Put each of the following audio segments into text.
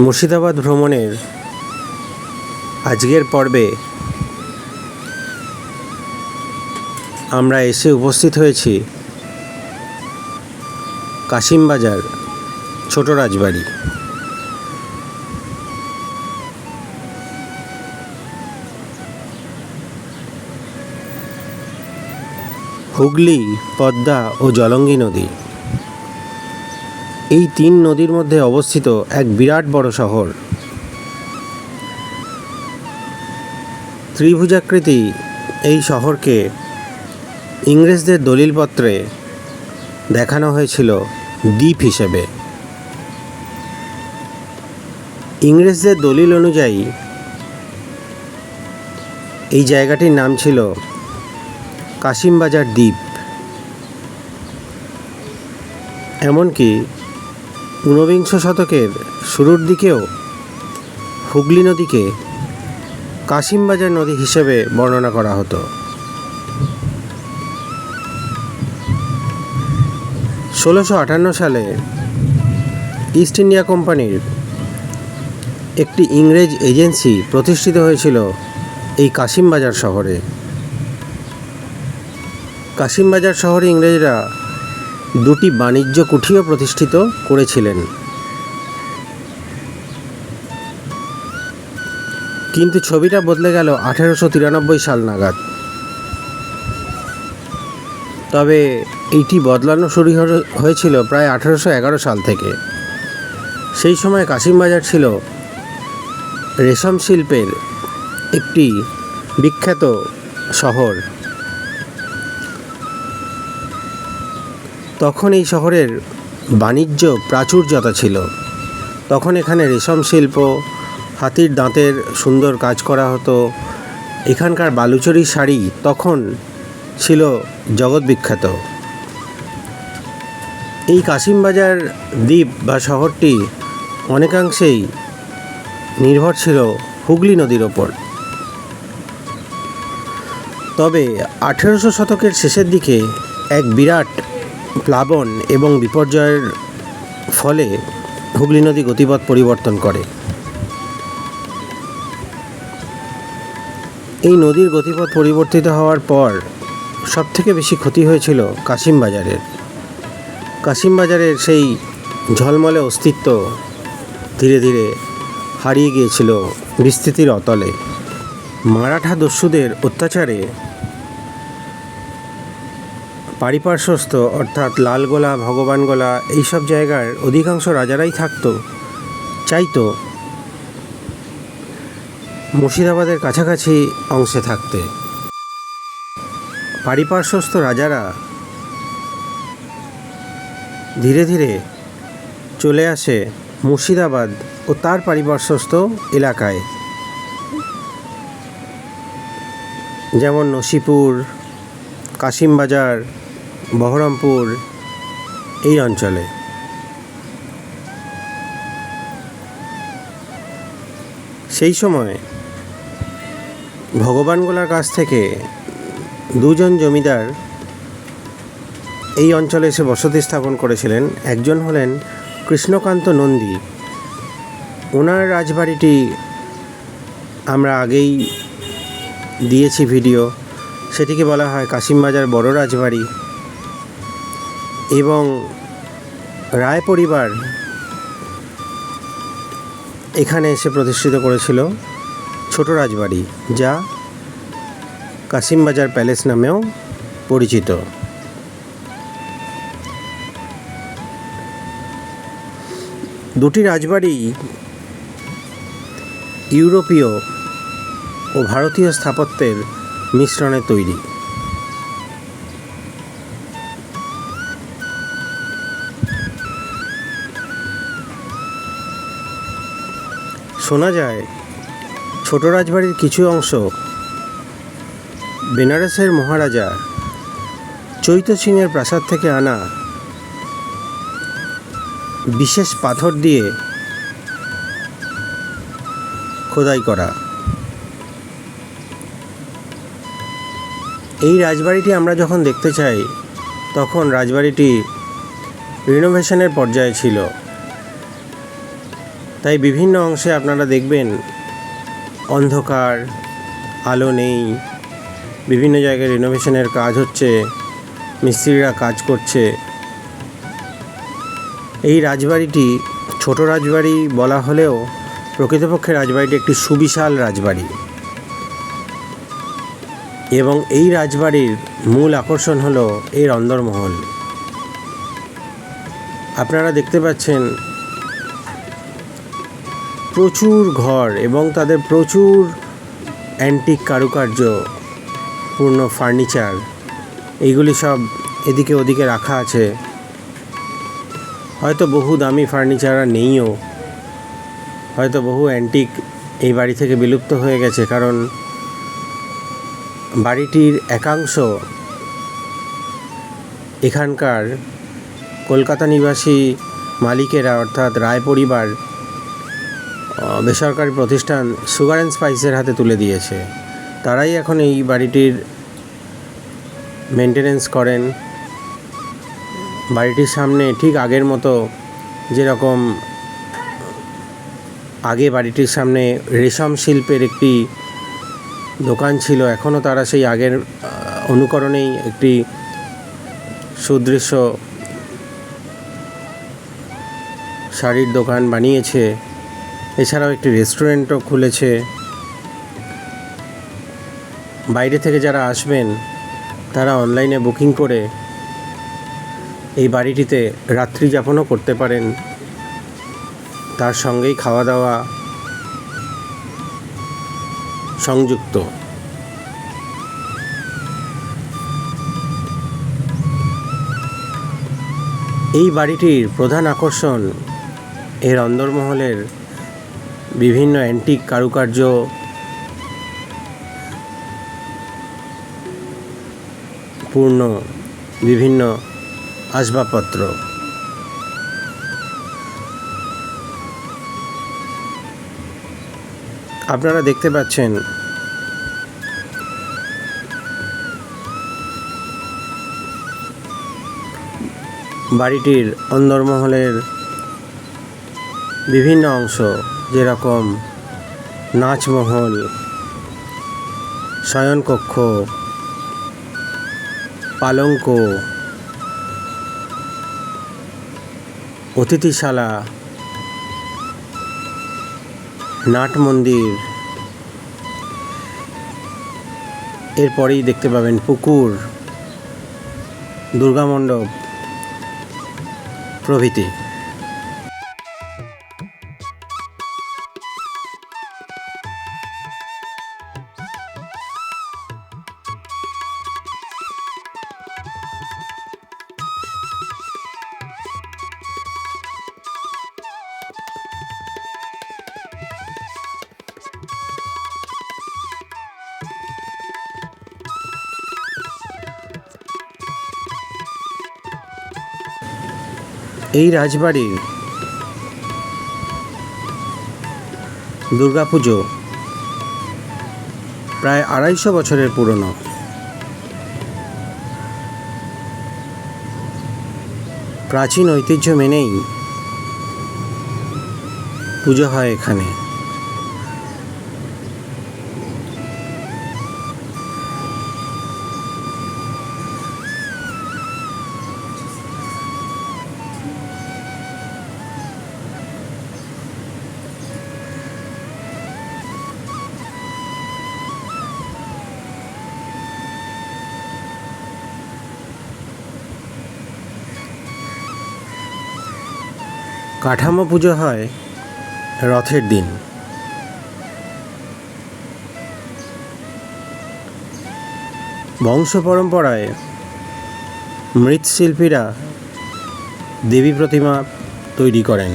মুর্শিদাবাদ ভ্রমণের আজকের পর্বে আমরা এসে উপস্থিত হয়েছি কাশিমবাজার ছোট রাজবাড়ি। হুগলি, পদ্মা ও জলঙ্গি নদী। এই তিন নদীর মধ্যে অবস্থিত এক বিরাট বড় শহর। ত্রিভুজাকৃতি এই শহরকে ইংরেজদের দলিলপত্রে দেখানো হয়েছিল দ্বীপ হিসেবে। ইংরেজদের দলিল অনুযায়ী, এই জায়গাটির নাম ছিল কাশিমবাজার দ্বীপ। এমনকি ঊনবিংশ শতকের শুরুর দিকেও হুগলি নদীকে কাশিমবাজার নদী হিসেবে বর্ণনা করা হতো। ষোলোশো আটান্ন সালে ইস্ট ইন্ডিয়া কোম্পানির একটি ইংরেজ এজেন্সি প্রতিষ্ঠিত হয়েছিল এই কাশিমবাজার শহরে। কাশিমবাজার শহরে ইংরেজরা দুটি বাণিজ্য কুঠিও প্রতিষ্ঠিত করেছিলেন। কিন্তু ছবিটা বদলে গেল আঠেরোশো তিরানব্বই সাল নাগাদ। তবে এইটি বদলানো শুরু হয়ে- হয়েছিল প্রায় আঠেরোশো এগারো সাল থেকে। সেই সময় কাশিমবাজার ছিল রেশম শিল্পের একটি বিখ্যাত শহর। তখন এই শহরের বাণিজ্য প্রাচুর্যতা ছিল। তখন এখানে রেশম শিল্প, হাতির দাঁতের সুন্দর কাজ করা হতো। এখানকার বালুচরি শাড়ি তখন ছিল জগৎ বিখ্যাত। এই কাশিমবাজার দ্বীপ বা শহরটি অনেকাংশেই নির্ভর ছিল হুগলি নদীর ওপর। তবে আঠেরোশো শতকের শেষের দিকে এক বিরাট প্লাবন এবং বিপর্যয়ের ফলে হুগলি নদী গতিপথ পরিবর্তন করে। এই নদীর গতিপথ পরিবর্তিত হওয়ার পর সবথেকে বেশি ক্ষতি হয়েছিল কাশিমবাজারের কাশিমবাজারের সেই ঝলমলে অস্তিত্ব ধীরে ধীরে হারিয়ে গিয়েছিল বিস্তৃতির অতলে। মারাঠা দস্যুদের অত্যাচারে পারিপার্শ্বস্থ, অর্থাৎ লালগোলা ভগবানগোলা এইসব জায়গার অধিকাংশ রাজারাই থাকতো, চাইতো মুর্শিদাবাদের কাছাকাছি অংশে থাকতে। পারিপার্শ্বস্থ রাজারা ধীরে ধীরে চলে আসে মুর্শিদাবাদ ও তার পারিপার্শ্বস্থ এলাকায়। যেমন নসিপুর, কাশিমবাজার বহরমপুর, এই অঞ্চলে। সেই সময় ভগবানগোলার কাছ থেকে দুজন জমিদার এই অঞ্চলে এসে বসতি স্থাপন করেছিলেন। একজন হলেন কৃষ্ণকান্ত নন্দী। ওনার রাজবাড়িটি আমরা আগেই দিয়েছি ভিডিও। সেটিকে বলা হয় কাশিমবাজার বড় রাজবাড়ি। এবং রায় পরিবার এখানে এসে প্রতিষ্ঠিত করেছিল ছোট রাজবাড়ি, যা কাশিমবাজার প্যালেস নামেও পরিচিত। দুটি রাজবাড়ি ইউরোপীয় ও ভারতীয় স্থাপত্যের মিশ্রণে তৈরি। শোনা যায়, ছোট রাজবাড়ির কিছু অংশ বেনারসের মহারাজা চৈত সিংয়ের প্রাসাদ থেকে আনা বিশেষ পাথর দিয়ে খোদাই করা। এই রাজবাড়িটি আমরা যখন দেখতে চাই, তখন রাজবাড়িটি রিনোভেশনের পর্যায়ে ছিল। তাই বিভিন্ন অংশে আপনারা দেখবেন অন্ধকার, আলো নেই, বিভিন্ন জায়গায় রিনোভেশনের কাজ হচ্ছে, মিস্ত্রিরা কাজ করছে। এই রাজবাড়িটি ছোট রাজবাড়ি বলা হলেও প্রকৃতপক্ষে রাজবাড়িটি একটি সুবিশাল রাজবাড়ি। এবং এই রাজবাড়ির মূল আকর্ষণ হলো এর অন্দরমহল। আপনারা দেখতে পাচ্ছেন প্রচুর ঘর এবং তাদের প্রচুর অ্যান্টিক কারুকার্য, পূর্ণ ফার্নিচার এইগুলি সব এদিকে ওদিকে রাখা আছে। হয়তো বহু দামি ফার্নিচার আর নেইও। হয়তো বহু অ্যান্টিক এই বাড়ি থেকে বিলুপ্ত হয়ে গেছে কারণ বাড়িটির একাংশ এখানকার কলকাতা নিবাসী মালিকেরা অর্থাৎ রায় পরিবার বেসরকারি প্রতিষ্ঠান সুগার অ্যান্ড স্পাইসের হাতে তুলে দিয়েছে। তারাই এখন এই বাড়িটির মেনটেনেন্স করেন। বাড়িটির সামনে ঠিক আগের মতো যেরকম আগে বাড়িটির সামনে রেশম শিল্পের একটি দোকান ছিল এখনও তারা সেই আগের অনুকরণেই একটি সুদৃশ্য শাড়ির দোকান বানিয়েছে। এছাড়াও একটি রেস্টুরেন্টও খুলেছে। বাইরে থেকে যারা আসবেন, তারা অনলাইনে বুকিং করে এই বাড়িটিতে রাত্রি যাপনও করতে পারেন। তার সঙ্গেই খাওয়া দাওয়া সংযুক্ত। এই বাড়িটির প্রধান আকর্ষণ এর অন্দরমহলের বিভিন্ন অ্যান্টিক কারুকার্য। পূর্ণ বিভিন্ন আসবাবপত্র। আপনারা দেখতে পাচ্ছেন বাড়িটির অন্দরমহলের বিভিন্ন অংশ। যেরকম নাচমহল শয়নকক্ষ পালঙ্ক অতিথিশালা নাট মন্দির এরপরেই দেখতে পাবেন পুকুর দুর্গা মণ্ডপ প্রভৃতি। এই রাজবাড়ির দুর্গাপুজো প্রায় আড়াইশো বছরের পুরনো। প্রাচীন ঐতিহ্য মেনেই পুজো হয় এখানে। কাঠামো পুজো হয় রথের দিন। বংশ পরম্পরায় মৃৎশিল্পীরা দেবী প্রতিমা তৈরি করেন।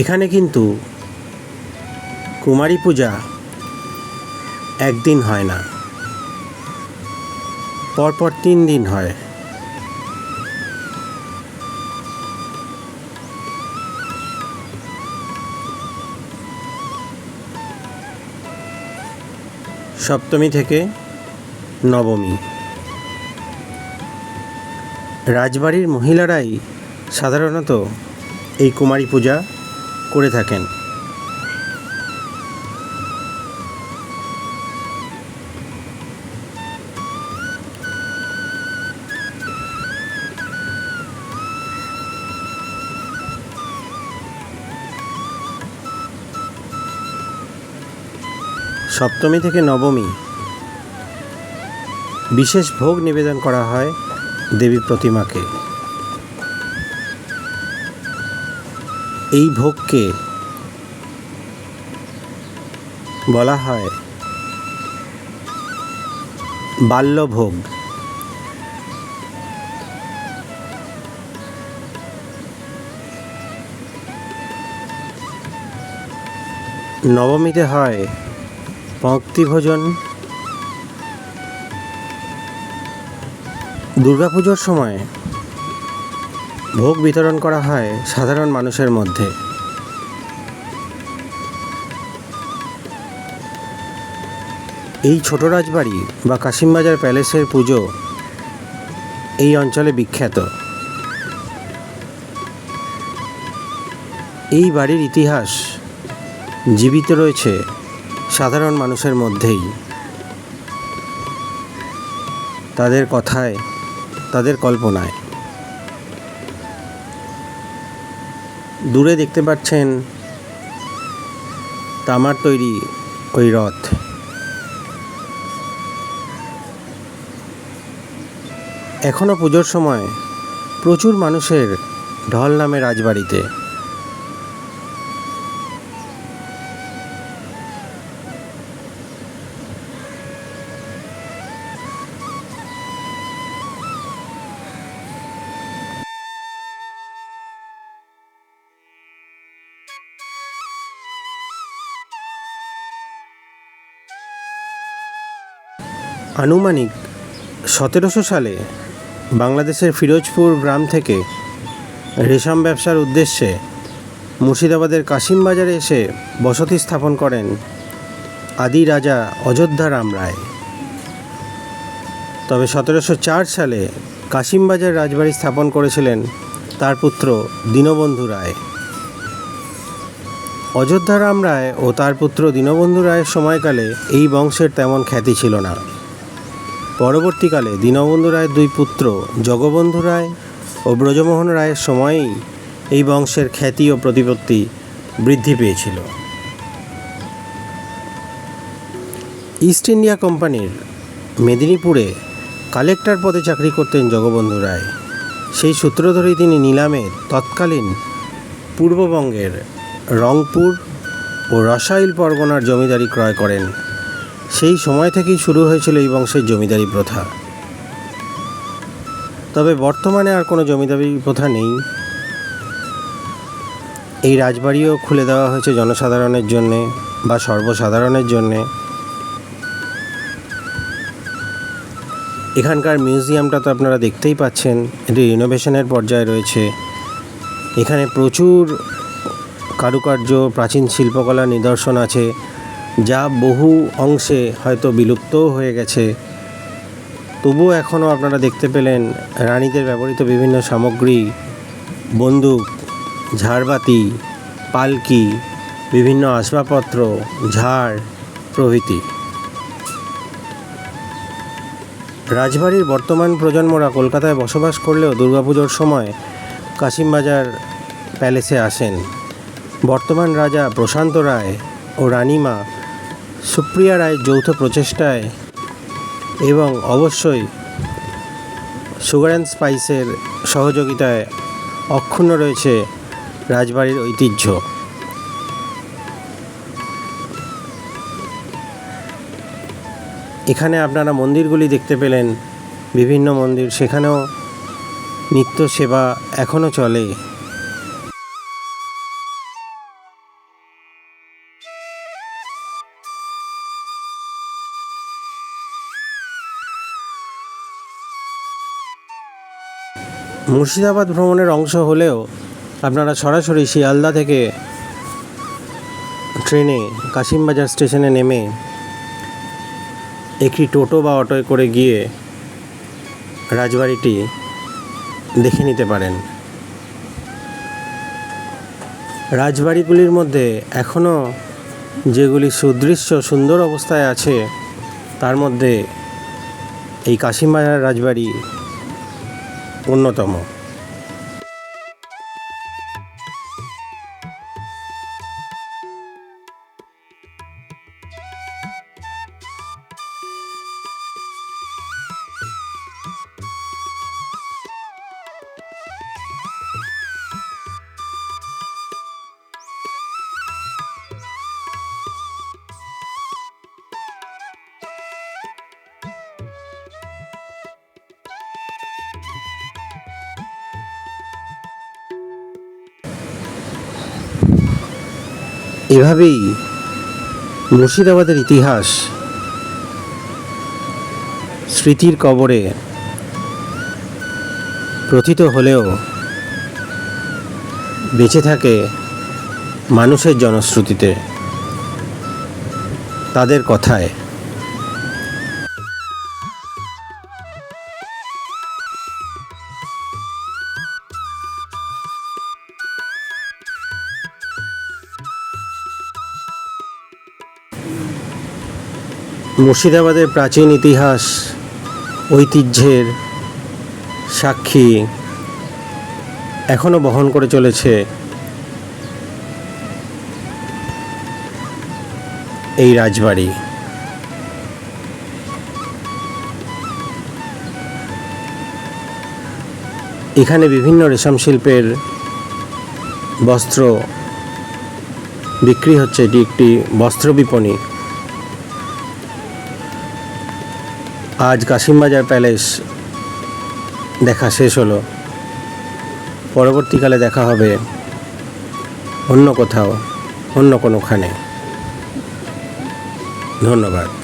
এখানে কিন্তু কুমারী পূজা একদিন হয় না, পরপর তিন দিন হয়। সপ্তমী থেকে নবমী। রাজবাড়ির মহিলারাই সাধারণত এই কুমারী পূজা করে থাকেন। সপ্তমী থেকে নবমী। বিশেষ ভোগ নিবেদন করা হয় দেবী প্রতিমাকে। এই ভোগকে বলা হয় বাল্যভোগ। নবমীতে হয় পঙ্ক্তিভোজন দুর্গাপুজোর সময় ভোগ বিতরণ করা হয় সাধারণ মানুষের মধ্যে। এই ছোট রাজবাড়ি বা কাশিমবাজার প্যালেসের পুজো এই অঞ্চলে বিখ্যাত। এই বাড়ির ইতিহাস জীবিত রয়েছে সাধারণ মানুষের মধ্যেই তাদের কথায়, তাদের কল্পনায়। দূরে দেখতে পাচ্ছেন তামার তৈরি ওই রথ এখনও পুজোর সময় প্রচুর মানুষের ঢল নামে রাজবাড়িতে। আনুমানিক সতেরোশো সালে বাংলাদেশের ফিরোজপুর গ্রাম থেকে রেশম ব্যবসার উদ্দেশ্যে মুর্শিদাবাদের কাশিম বাজারে এসে বসতি স্থাপন করেন আদি রাজা অযোধ্যা রাম রায়। তবে সতেরোশো চার সালে কাশিমবাজার রাজবাড়ি স্থাপন করেছিলেন তার পুত্র দীনবন্ধু রায়। অযোধ্যা রাম রায় ও তার পুত্র দীনবন্ধু রায়ের সময়কালে এই বংশের তেমন খ্যাতি ছিল না। পরবর্তীকালে দীনবন্ধু রায়ের দুই পুত্র জগবন্ধু রায় ও ব্রজমোহন রায়ের সময়েই এই বংশের খ্যাতি ও প্রতিপত্তি বৃদ্ধি পেয়েছিল। ইস্ট ইন্ডিয়া কোম্পানির মেদিনীপুরে কালেক্টর পদে চাকরি করতেন জগবন্ধু রায়। সেই সূত্র ধরেই তিনি নিলামে তৎকালীন পূর্ববঙ্গের রংপুর ও রসাইল পরগনার জমিদারি ক্রয় করেন। সেই সময় থেকেই শুরু হয়েছিল এই বংশের জমিদারি প্রথা। তবে বর্তমানে আর কোনো জমিদারি প্রথা নেই। এই রাজবাড়িও খুলে দেওয়া হয়েছে জনসাধারণের জন্যে বা সর্বসাধারণের জন্যে। এখানকার মিউজিয়ামটা তো আপনারা দেখতেই পাচ্ছেন, এটি রিনোভেশনের পর্যায়ে রয়েছে। এখানে প্রচুর কারুকার্য, প্রাচীন শিল্পকলার নিদর্শন আছে। যা বহু অংশে হয়তো বিলুপ্তও হয়ে গেছে। তবুও এখনও আপনারা দেখতে পেলেন রানীদের ব্যবহৃত বিভিন্ন সামগ্রী, বন্দুক, ঝাড়বাতি, পালকি, বিভিন্ন আসবাবপত্র, ঝাড় প্রভৃতি। রাজবাড়ির বর্তমান প্রজন্মরা কলকাতায় বসবাস করলেও দুর্গাপুজোর সময় কাশিমবাজার প্যালেসে আসেন। বর্তমান রাজা প্রশান্ত রায় ও রানীমা সুপ্রিয়া রায় যৌথ প্রচেষ্টায় এবং অবশ্যই সুগার অ্যান্ড স্পাইসের সহযোগিতায় অক্ষুণ্ণ রয়েছে রাজবাড়ির ঐতিহ্য। এখানে আপনারা মন্দিরগুলি দেখতে পেলেন, বিভিন্ন মন্দির, সেখানেও নিত্য সেবা এখনও চলে। মুর্শিদাবাদ ভ্রমণের অংশ হলেও আপনারা সরাসরি শিয়ালদা থেকে ট্রেনে কাশিমবাজার স্টেশনে নেমে একটি টোটো বা অটোয় করে গিয়ে রাজবাড়িটি দেখে নিতে পারেন। রাজবাড়িগুলির মধ্যে এখনও যেগুলি সুদৃশ্য সুন্দর অবস্থায় আছে, তার মধ্যে এই কাশিমবাজার রাজবাড়ি অন্যতম। এভাবেই মুর্শিদাবাদের ইতিহাস স্মৃতির কবরে প্রথিত হলেও বেঁচে থাকে মানুষের জনশ্রুতিতে। তাদের কথায় মুর্শিদাবাদের প্রাচীন ইতিহাস, ঐতিহ্যের সাক্ষী এখনও বহন করে চলেছে এই রাজবাড়ি। এখানে বিভিন্ন রেশম শিল্পের বস্ত্র বিক্রি হচ্ছে। এটি একটি বস্ত্র বিপণী। আজ কাশিমবাজার প্যালেস দেখা শেষ হলো। পরবর্তীকালে দেখা হবে অন্য কোথাও অন্য কোনোখানে। ধন্যবাদ।